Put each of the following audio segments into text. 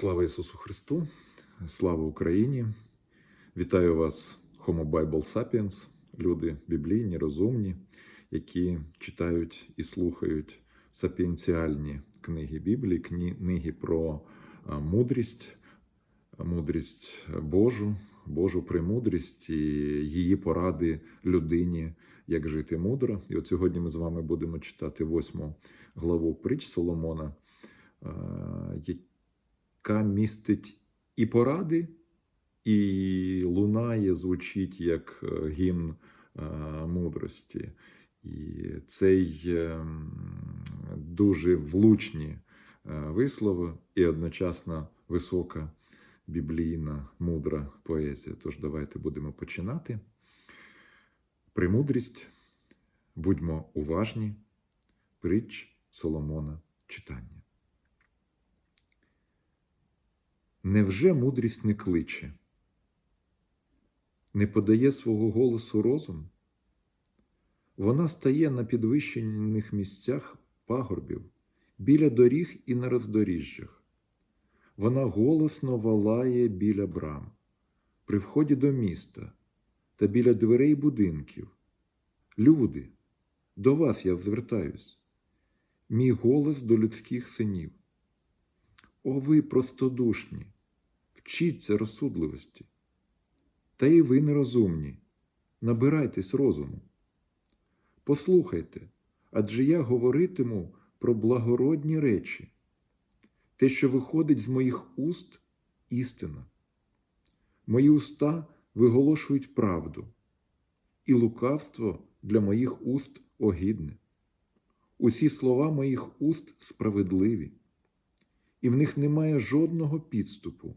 Слава Ісусу Христу! Слава Україні! Вітаю вас, Homo Bible Sapiens, люди біблійні, розумні, які читають і слухають сапіенціальні книги Біблії, книги про мудрість, мудрість Божу, Божу премудрість і її поради людині, як жити мудро. І от сьогодні ми з вами будемо читати восьму главу притч Соломона, яка містить і поради, і лунає, звучить як е, гімн е, мудрості. І цей е, дуже влучні е, вислови і одночасно висока біблійна мудра поезія. Тож давайте будемо починати. Премудрість, будьмо уважні, притч Соломона читання. Невже мудрість не кличе, не подає свого голосу розум? Вона стає на підвищених місцях пагорбів, біля доріг і на роздоріжжях. Вона голосно валає біля брам, при вході до міста та біля дверей будинків. Люди, до вас я звертаюсь, мій голос до людських синів. О, ви простодушні, вчіться розсудливості. Та і ви нерозумні, набирайтесь розуму. Послухайте, адже я говоритиму про благородні речі. Те, що виходить з моїх уст, істина. Мої уста виголошують правду, і лукавство для моїх уст огідне. Усі слова моїх уст справедливі і в них немає жодного підступу,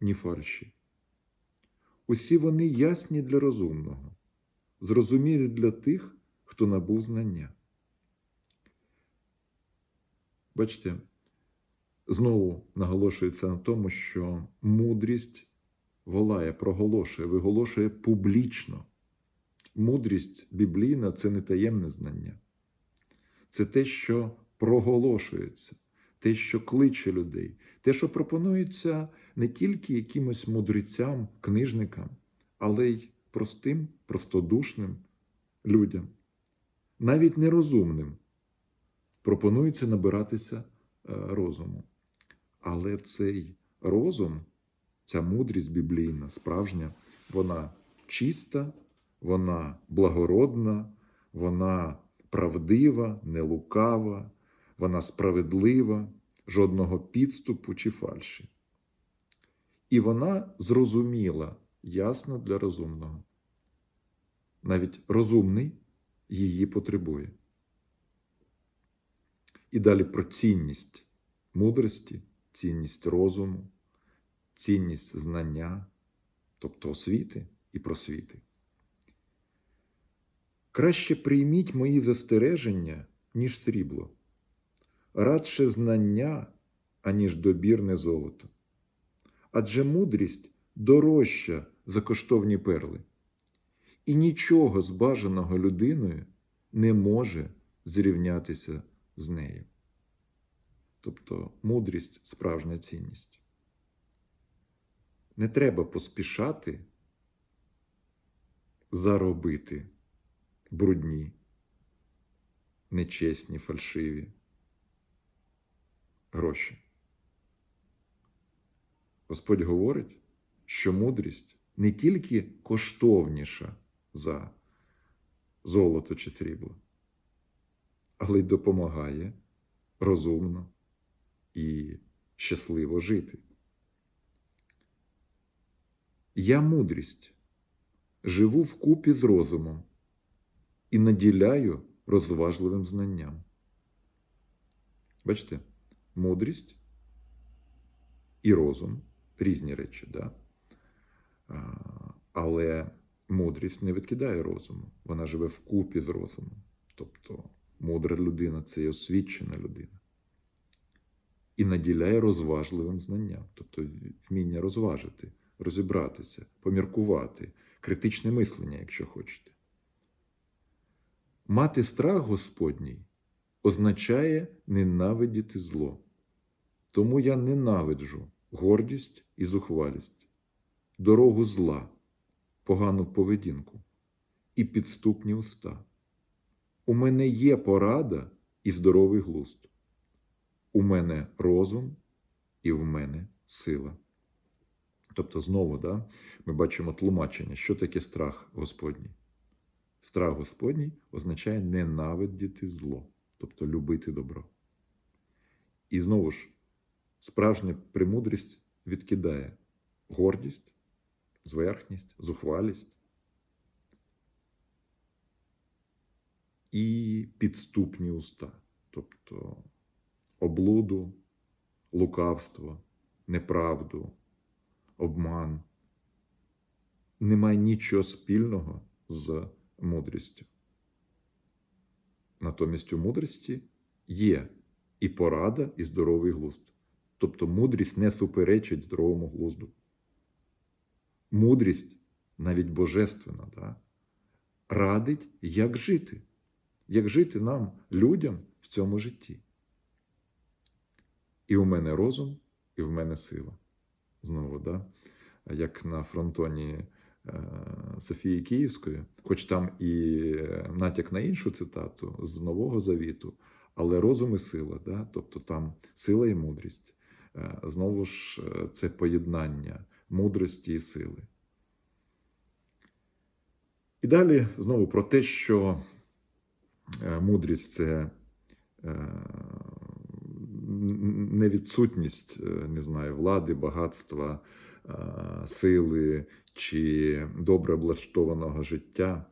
ні фальші. Усі вони ясні для розумного, зрозумілі для тих, хто набув знання. Бачите, знову наголошується на тому, що мудрість волає, проголошує, виголошує публічно. Мудрість біблійна це не таємне знання, це те, що проголошується те, що кличе людей, те, що пропонується не тільки якимось мудрецям, книжникам, але й простим, простодушним людям, навіть нерозумним, пропонується набиратися е, розуму. Але цей розум, ця мудрість біблійна, справжня, вона чиста, вона благородна, вона правдива, нелукава вона справедлива, жодного підступу чи фальші. І вона зрозуміла ясно для розумного. Навіть розумний її потребує. І далі про цінність мудрості, цінність розуму, цінність знання, тобто освіти і просвіти. Краще прийміть мої застереження, ніж срібло радше знання, аніж добірне золото. Адже мудрість дорожча за коштовні перли, і нічого з бажаного людиною не може зрівнятися з нею. Тобто мудрість справжня цінність. Не треба поспішати заробити брудні, нечесні, фальшиві гроші. Господь говорить, що мудрість не тільки коштовніша за золото чи срібло, але й допомагає розумно і щасливо жити. Я мудрість живу вкупі з розумом і наділяю розважливим знанням. Бачите? Мудрість і розум різні речі. Да? Але мудрість не відкидає розуму, вона живе вкупі з розумом. Тобто мудра людина це і освічена людина. І наділяє розважливим знанням, тобто вміння розважити, розібратися, поміркувати, критичне мислення, якщо хочете. Мати страх Господній означає ненавидіти зло. Тому я ненавиджу гордість і зухвалість, дорогу зла, погану поведінку і підступні уста. У мене є порада і здоровий глузд. У мене розум і в мене сила. Тобто, знову да, ми бачимо тлумачення, що таке страх Господній. Страх Господній означає ненавидіти зло, тобто любити добро. І знову ж, справжня премудрість відкидає гордість, зверхність, зухвалість і підступні уста, тобто облуду, лукавство, неправду, обман. Немає нічого спільного з мудрістю. Натомість у мудрості є і порада, і здоровий глузд. Тобто мудрість не суперечить здоровому глузду. Мудрість, навіть божественна, да, радить, як жити, як жити нам, людям в цьому житті. І у мене розум, і в мене сила. Знову, да? як на фронтоні е, Софії Київської, хоч там і натяк на іншу цитату з Нового Завіту, але розум і сила, да? тобто там сила і мудрість. Е, Знову ж, е, це поєднання мудрості і сили. І далі знову про те, що е, мудрість це не відсутність, не знаю, влади, багатства, сили чи добре облаштованого життя.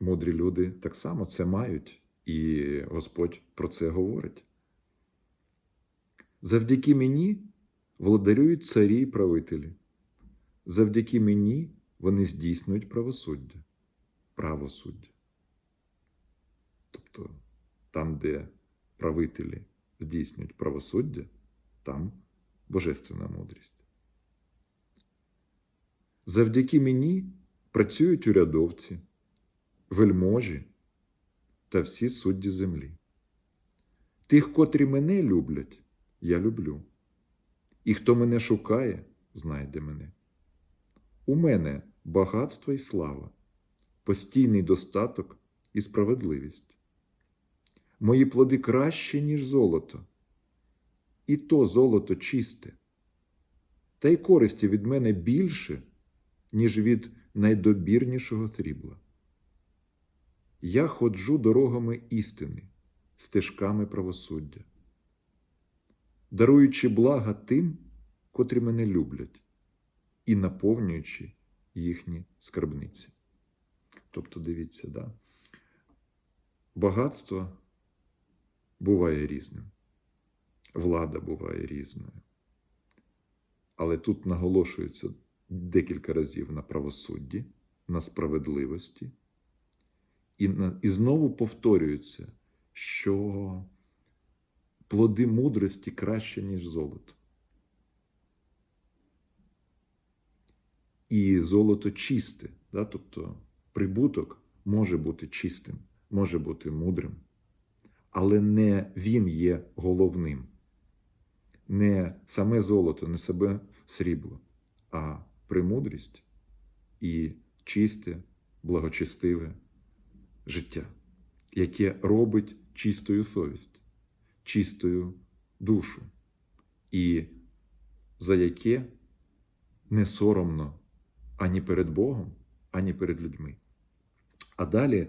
Мудрі люди так само це мають, і Господь про це говорить. Завдяки мені володарюють царі і правителі. Завдяки мені вони здійснюють правосуддя, правосуддя. Тобто там, де правителі здійснюють правосуддя, там божественна мудрість. Завдяки мені працюють урядовці, вельможі та всі судді землі. Тих, котрі мене люблять, я люблю. І хто мене шукає, знайде мене. У мене багатство і слава, постійний достаток і справедливість. Мої плоди краще, ніж золото, і то золото чисте, та й користі від мене більше, ніж від найдобірнішого срібла. Я ходжу дорогами істини, стежками правосуддя, даруючи блага тим, котрі мене люблять, і наповнюючи їхні скарбниці. Тобто, дивіться, да? багатство буває різним, влада буває різною. Але тут наголошується декілька разів на правосудді, на справедливості. І, на, і знову повторюється, що плоди мудрості краще, ніж золото. І золото чисте, да? тобто прибуток може бути чистим, може бути мудрим, але не він є головним. Не саме золото, не себе срібло, а премудрість і чисте, благочестиве життя, яке робить чистою совість, чистою душу, і за яке не соромно ані перед Богом, ані перед людьми. А далі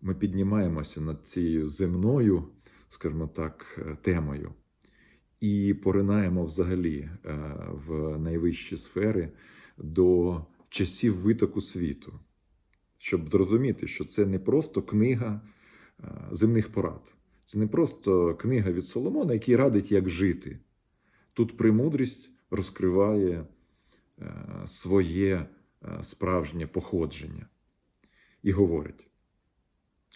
ми піднімаємося над цією земною, скажімо так, темою. І поринаємо взагалі е, в найвищі сфери до часів витоку світу, щоб зрозуміти, що це не просто книга е, земних порад, це не просто книга від Соломона, який радить, як жити. Тут премудрість розкриває е, своє справжнє походження і говорить: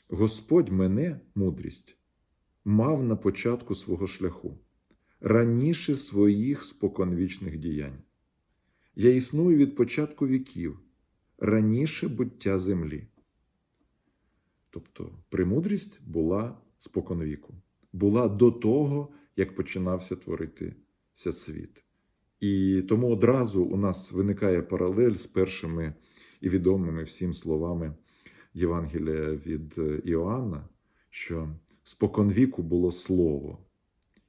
Господь мене, мудрість, мав на початку свого шляху раніше своїх споконвічних діянь. Я існую від початку віків, раніше буття землі. Тобто премудрість була споконвіку, була до того, як починався творити змінювався світ. І тому одразу у нас виникає паралель з першими і відомими всім словами Євангелія від Іоанна, що споконвіку було слово,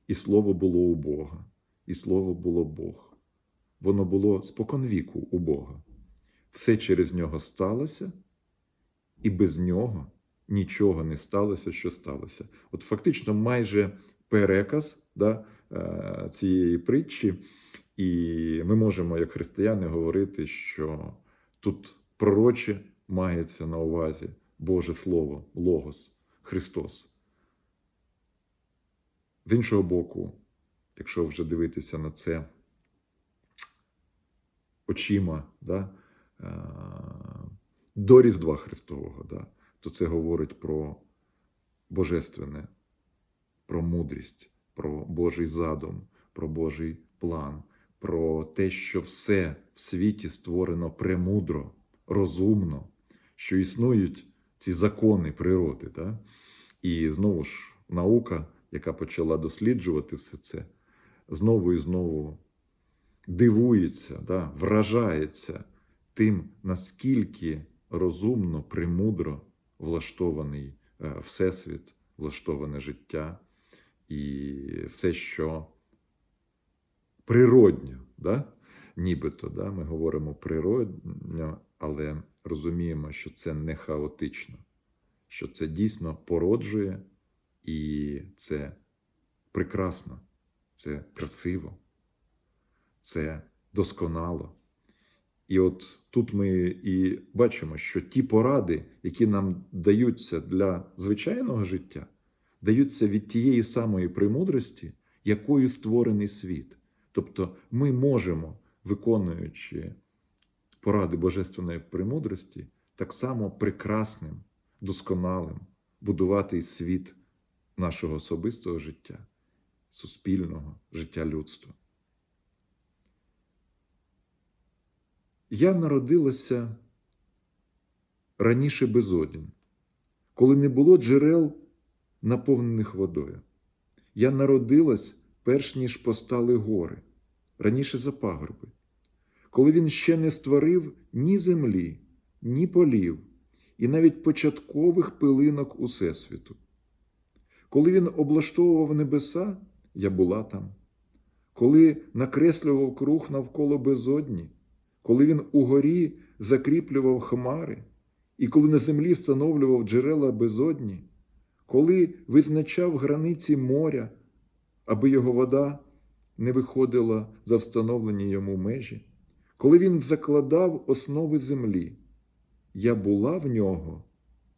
і слово було у Бога, і слово було Бог. Воно було споконвіку у Бога. Все через нього сталося, і без нього нічого не сталося, що сталося. От фактично, майже переказ да, е, цієї притчі, і ми можемо, як християни, говорити, що тут пророче мається на увазі Боже Слово, Логос, Христос. З іншого боку, якщо вже дивитися на це очима да, е, до Різдва Христового, да, то це говорить про божественне, про мудрість, про Божий задум, про Божий план, про те, що все в світі створено премудро, розумно, що існують ці закони природи. Да? І знову ж наука, яка почала досліджувати все це, знову і знову дивується, да? вражається тим, наскільки розумно, премудро влаштований е, Всесвіт, влаштоване життя і все, що природньо, да? нібито да? ми говоримо природньо, але розуміємо, що це не хаотично, що це дійсно породжує і це прекрасно, це красиво, це досконало. І от тут ми і бачимо, що ті поради, які нам даються для звичайного життя, даються від тієї самої премудрості, якою створений світ. Тобто ми можемо, виконуючи поради божественної премудрості, так само прекрасним, досконалим будувати світ нашого особистого життя, суспільного життя людства. Я народилася раніше безодін, коли не було джерел, наповнених водою. Я народилась перш ніж постали гори, раніше за пагорби, коли він ще не створив ні землі, ні полів, і навіть початкових пилинок усесвіту. Коли він облаштовував небеса, я була там, коли накреслював круг навколо безодні, коли він угорі закріплював хмари, і коли на землі встановлював джерела безодні, коли визначав границі моря, аби його вода не виходила за встановлені йому межі, коли він закладав основи землі, я була в нього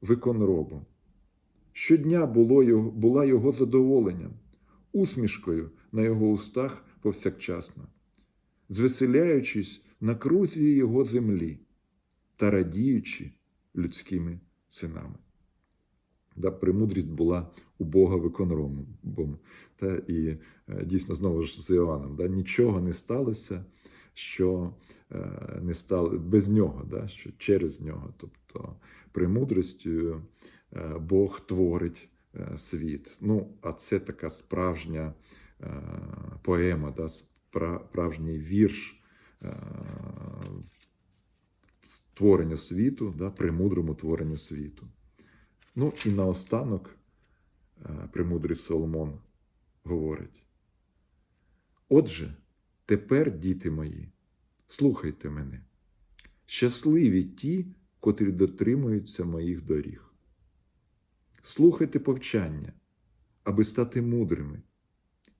виконробом. Щодня було його, була його задоволенням, усмішкою на його устах повсякчасно, звеселяючись на крузі його землі та радіючи людськими синами. Да, Премудрість була у Бога виконромом. Та, і е, дійсно, знову ж з Іоанном, да, нічого не сталося, що е, не стало без нього, да, що через нього. Тобто премудростю е, Бог творить світ. Ну, а це така справжня поема, да, справжній вірш створенню світу, да, премудрому творенню світу. Ну і наостанок премудрий Соломон говорить: Отже, тепер, діти мої, слухайте мене, щасливі ті, котрі дотримуються моїх доріг. Слухайте повчання, аби стати мудрими,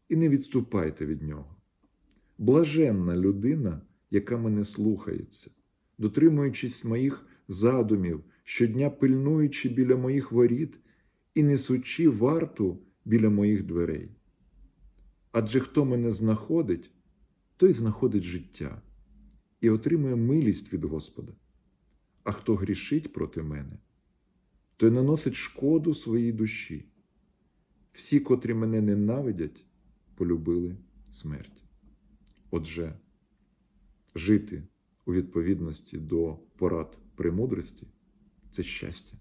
і не відступайте від нього. Блаженна людина, яка мене слухається, дотримуючись моїх задумів, щодня пильнуючи біля моїх воріт і несучи варту біля моїх дверей. Адже хто мене знаходить, той знаходить життя і отримує милість від Господа. А хто грішить проти мене, той наносить шкоду своїй душі. Всі, котрі мене ненавидять, полюбили смерть. Отже, жити у відповідності до порад премудрості це щастя.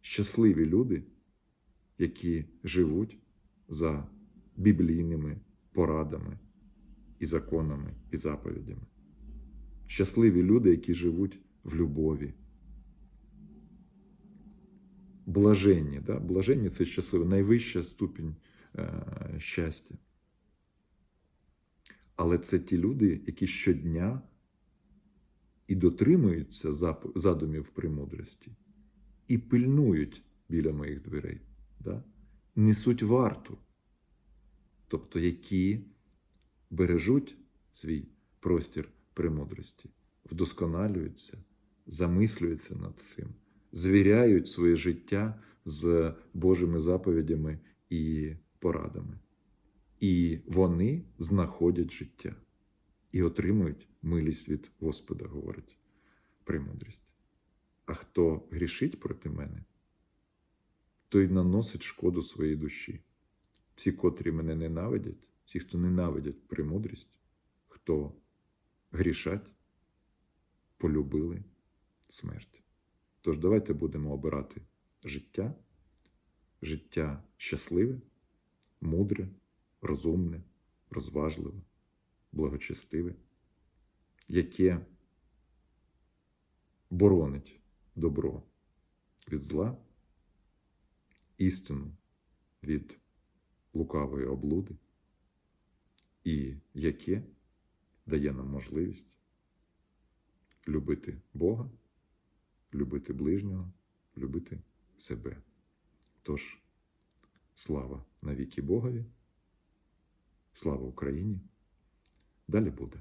Щасливі люди, які живуть за біблійними порадами, і законами, і заповідями. Щасливі люди, які живуть в любові. Блаженні, да? блаженні це щасливо, найвища ступінь е, щастя. Але це ті люди, які щодня і дотримуються задумів премудрості, і пильнують біля моїх дверей, да? несуть варту, тобто які бережуть свій простір премудрості, вдосконалюються, замислюються над цим, звіряють своє життя з Божими заповідями і порадами. І вони знаходять життя і отримують милість від Господа, говорить премудрість. А хто грішить проти мене, той наносить шкоду своїй душі. Всі, котрі мене ненавидять, всі, хто ненавидять премудрість, хто грішать, полюбили смерть. Тож давайте будемо обирати життя, життя щасливе, мудре, розумне, розважливе, благочестиве, яке боронить добро від зла, істину від лукавої облуди, і яке дає нам можливість любити Бога, любити ближнього, любити себе. Тож, слава навіки Богові, слава Україні! Далі буде.